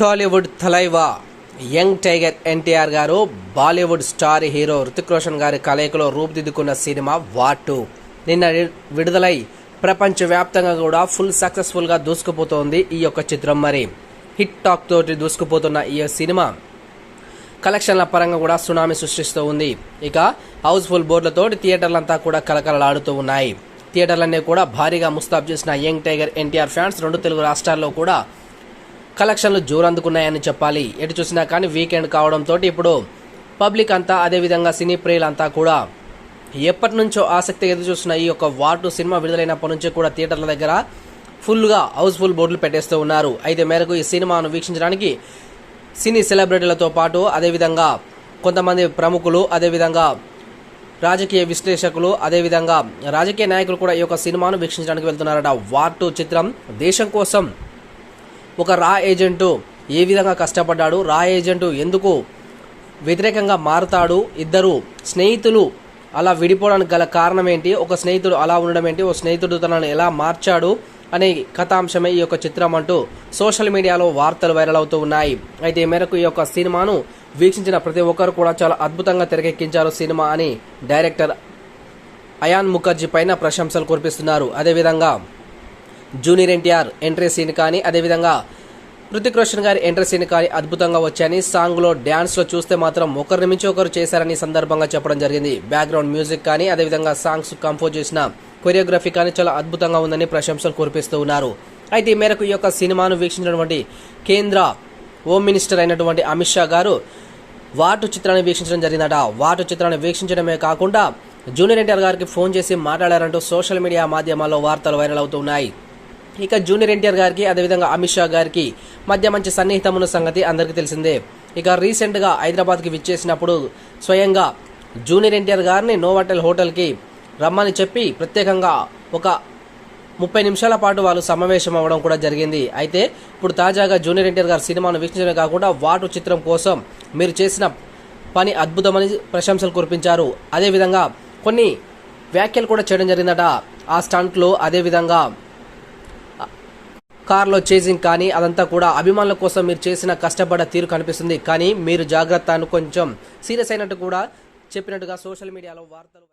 టాలీవుడ్ తలైవా. Young tiger NTR గారు Bollywood star hero Hrithik Roshan గారి కలయికలో రూపుదిద్దుకున్న సినిమా వాటు నిన్న విడుదలై ప్రపంచవ్యాప్తంగా కూడా ఫుల్ సక్సెస్ఫుల్గా దూసుకుపోతోంది ఈ యొక్క చిత్రం మరి. హిట్ టాక్ తోటి దూసుకుపోతున్న ఈ సినిమా. కలెక్షన్ల పరంగా కూడా సునామీ సృష్టిస్తూ ఉంది. ఇక హౌస్ఫుల్ బోర్డులతో థియేటర్లంతా కూడా కలకలలాడుతూ ఉన్నాయి. థియేటర్లన్నీ కూడా భారీగా ముస్తాబ్ చేసిన యంగ్ టైగర్ ఎన్టీఆర్ ఫ్యాన్స్ రెండు తెలుగు రాష్ట్రాల్లో కూడా కలెక్షన్లు జోరందుకున్నాయని చెప్పాలి. ఎటు చూసినా కానీ వీకెండ్ కావడంతో ఇప్పుడు పబ్లిక్ అంతా అదేవిధంగా సినీ ప్రియులంతా కూడా ఎప్పటి నుంచో ఆసక్తి ఎదురు చూస్తున్న ఈ యొక్క వాటు సినిమా విడుదలైనప్పటి నుంచి కూడా థియేటర్ల దగ్గర ఫుల్గా హౌస్ఫుల్ బోర్డులు పెట్టేస్తూ ఉన్నారు. అయితే మేరకు ఈ సినిమాను వీక్షించడానికి సినీ సెలబ్రిటీలతో పాటు అదేవిధంగా కొంతమంది ప్రముఖులు అదేవిధంగా రాజకీయ విశ్లేషకులు అదేవిధంగా రాజకీయ నాయకులు కూడా ఈ యొక్క సినిమాను వీక్షించడానికి వెళ్తున్నారట. వాటు చిత్రం దేశం కోసం ఒక రా ఏజెంటు ఏ విధంగా కష్టపడ్డాడు రా ఏజెంటు ఎందుకు వ్యతిరేకంగా మారుతాడు ఇద్దరు స్నేహితులు అలా విడిపోవడానికి గల కారణం ఏంటి ఒక స్నేహితుడు అలా ఉండడం ఏంటి ఒక స్నేహితుడు తనను ఎలా మార్చాడు అనే కథాంశమే ఈ యొక్క చిత్రం అంటూ సోషల్ మీడియాలో వార్తలు వైరల్ అవుతూ ఉన్నాయి. అయితే ఈ మేరకు ఈ యొక్క సినిమాను వీక్షించిన ప్రతి ఒక్కరు కూడా చాలా అద్భుతంగా తెరకెక్కించారు సినిమా అని డైరెక్టర్ అయాన్ ముఖర్జీ పైన ప్రశంసలు కురిపిస్తున్నారు. అదేవిధంగా జూనియర్ ఎన్టీఆర్ ఎంట్రీ సీన్ కానీ అదేవిధంగా హృతిక్ రోషన్ గారి ఎంట్రీ సీన్ కానీ అద్భుతంగా వచ్చాయని సాంగ్లో డ్యాన్స్లో చూస్తే మాత్రం ఒకరిని మించి ఒకరు చేశారని సందర్భంగా చెప్పడం జరిగింది. బ్యాక్గ్రౌండ్ మ్యూజిక్ కానీ అదేవిధంగా సాంగ్స్ కంపోజ్ చేసిన కొరియోగ్రఫీ కానీ చాలా అద్భుతంగా ఉందని ప్రశంసలు కురిపిస్తూ ఉన్నారు. అయితే ఈ మేరకు ఈ యొక్క సినిమాను వీక్షించినటువంటి కేంద్ర హోమ్ మినిస్టర్ అయినటువంటి అమిత్ షా గారు వాటు చిత్రాన్ని వీక్షించడం జరిగిందట. వాటు చిత్రాన్ని వీక్షించడమే కాకుండా జూనియర్ ఎన్టీఆర్ గారికి ఫోన్ చేసి మాట్లాడారంటూ సోషల్ మీడియా మాధ్యమాల్లో వార్తలు వైరల్ అవుతున్నాయి ఇక జూనియర్ ఎన్టీఆర్ గారికి అదేవిధంగా అమిత్ షా గారికి మధ్య మంచి సన్నిహితం ఉన్న సంగతి అందరికీ తెలిసిందే. ఇక రీసెంట్గా హైదరాబాద్కి విచ్చేసినప్పుడు స్వయంగా జూనియర్ ఎన్టీఆర్ గారిని నోవాటెల్ హోటల్కి రమ్మని చెప్పి ప్రత్యేకంగా ఒక ముప్పై నిమిషాల పాటు వాళ్ళు సమావేశం అవ్వడం కూడా జరిగింది. అయితే ఇప్పుడు తాజాగా జూనియర్ ఎన్టీఆర్ గారి సినిమాను వీక్షించడమే కాకుండా వాటు చిత్రం కోసం మీరు చేసిన పని అద్భుతమని ప్రశంసలు కురిపించారు. అదేవిధంగా కొన్ని వ్యాఖ్యలు కూడా చేయడం జరిగిందట. ఆ స్టంట్లో అదేవిధంగా కార్లో చేసింగ్ కానీ అదంతా కూడా అభిమానుల కోసం మీరు చేసిన కష్టపడ్డ తీరు కనిపిస్తుంది. కానీ మీరు జాగ్రత్త అని కొంచెం సీరియస్ అయినట్టు కూడా చెప్పినట్టుగా సోషల్ మీడియాలో వార్తలు